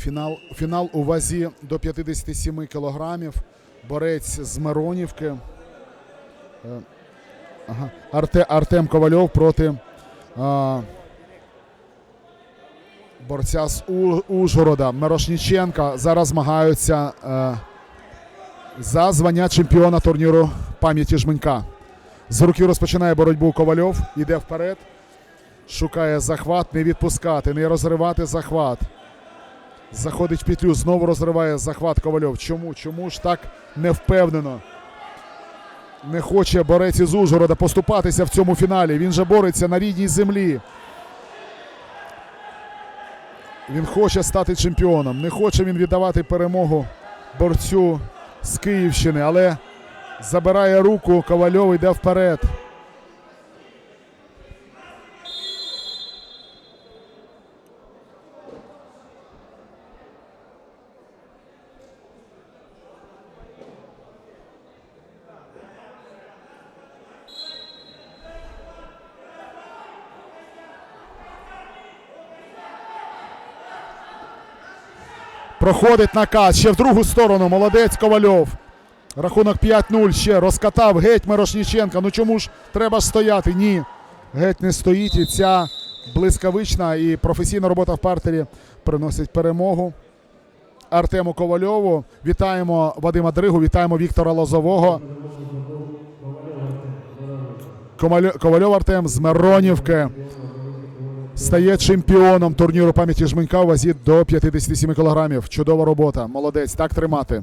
Фінал, фінал у вазі до 57 кілограмів. Борець з Миронівки. Е, Ага. Арте, Артем Ковальов проти а, борця з У, Ужгорода. Мирошніченка зараз змагаються е, за звання чемпіона турніру пам'яті Жменька. З руки розпочинає боротьбу Ковальов, іде вперед, шукає захват, не відпускати, не розривати захват. Заходить в петлю, знову розриває захват Ковальов. Чому? Чому ж так невпевнено? Не хоче борець із Ужгорода поступатися в цьому фіналі. Він же бореться на рідній землі. Він хоче стати чемпіоном. Не хоче він віддавати перемогу борцю з Київщини, але забирає руку, Ковальов йде вперед. Проходить наказ ще в другу сторону. Молодець Ковальов. Рахунок 5-0 ще розкатав геть Мирошніченка. Ну чому ж треба ж стояти? Ні. Геть не стоїть. І ця блискавична і професійна робота в партері приносить перемогу. Артему Ковальову. Вітаємо Вадима Дригу, вітаємо Віктора Лозового. Ковальов Артем з Миронівки стає чемпіоном турніру пам'яті Жменька у вазі до 57 кілограмів. Чудова робота. Молодець. Так тримати.